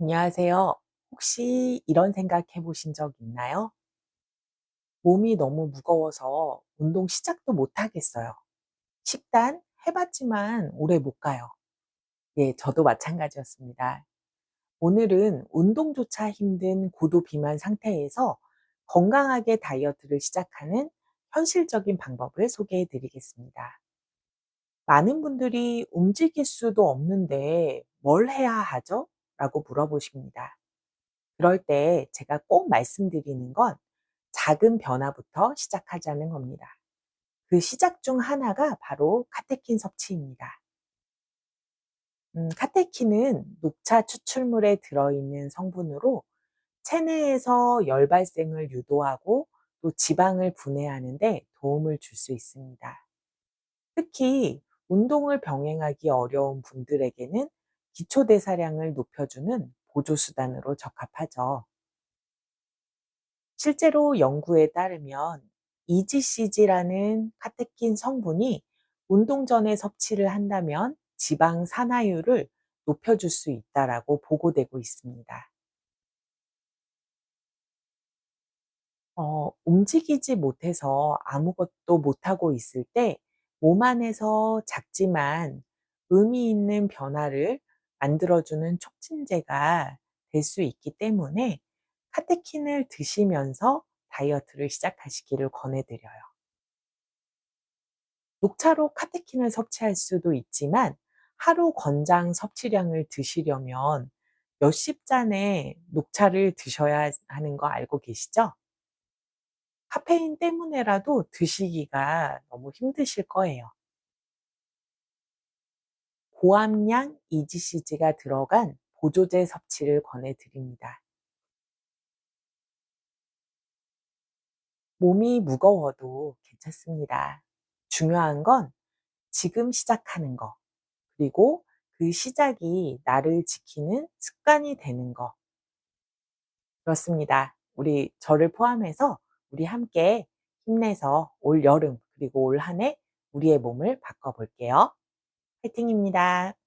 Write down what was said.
안녕하세요. 혹시 이런 생각 해보신 적 있나요? 몸이 너무 무거워서 운동 시작도 못 하겠어요. 식단 해봤지만 오래 못 가요. 예, 저도 마찬가지였습니다. 오늘은 운동조차 힘든 고도 비만 상태에서 건강하게 다이어트를 시작하는 현실적인 방법을 소개해 드리겠습니다. 많은 분들이 움직일 수도 없는데 뭘 해야 하죠? 라고 물어보십니다. 그럴 때 제가 꼭 말씀드리는 건 작은 변화부터 시작하자는 겁니다. 그 시작 중 하나가 바로 카테킨 섭취입니다. 음, 카테킨은 녹차 추출물에 들어있는 성분으로 체내에서 열 발생을 유도하고 또 지방을 분해하는데 도움을 줄 수 있습니다. 특히 운동을 병행하기 어려운 분들에게는 기초대사량을 높여주는 보조수단으로 적합하죠. 실제로 연구에 따르면 EGCG라는 카테킨 성분이 운동 전에 섭취를 한다면 지방 산화율을 높여줄 수 있다라고 보고되고 있습니다. 어, 움직이지 못해서 아무것도 못하고 있을 때 몸 안에서 작지만 의미 있는 변화를 만들어주는 촉진제가 될 수 있기 때문에 카테킨을 드시면서 다이어트를 시작하시기를 권해드려요. 녹차로 카테킨을 섭취할 수도 있지만 하루 권장 섭취량을 드시려면 몇십 잔의 녹차를 드셔야 하는 거 알고 계시죠? 카페인 때문에라도 드시기가 너무 힘드실 거예요. 고함량 EGCG가 들어간 보조제 섭취를 권해드립니다. 몸이 무거워도 괜찮습니다. 중요한 건 지금 시작하는 거, 그리고 그 시작이 나를 지키는 습관이 되는 거. 그렇습니다. 우리 저를 포함해서 우리 함께 힘내서 올 여름 그리고 올 한 해 우리의 몸을 바꿔볼게요. 화이팅입니다.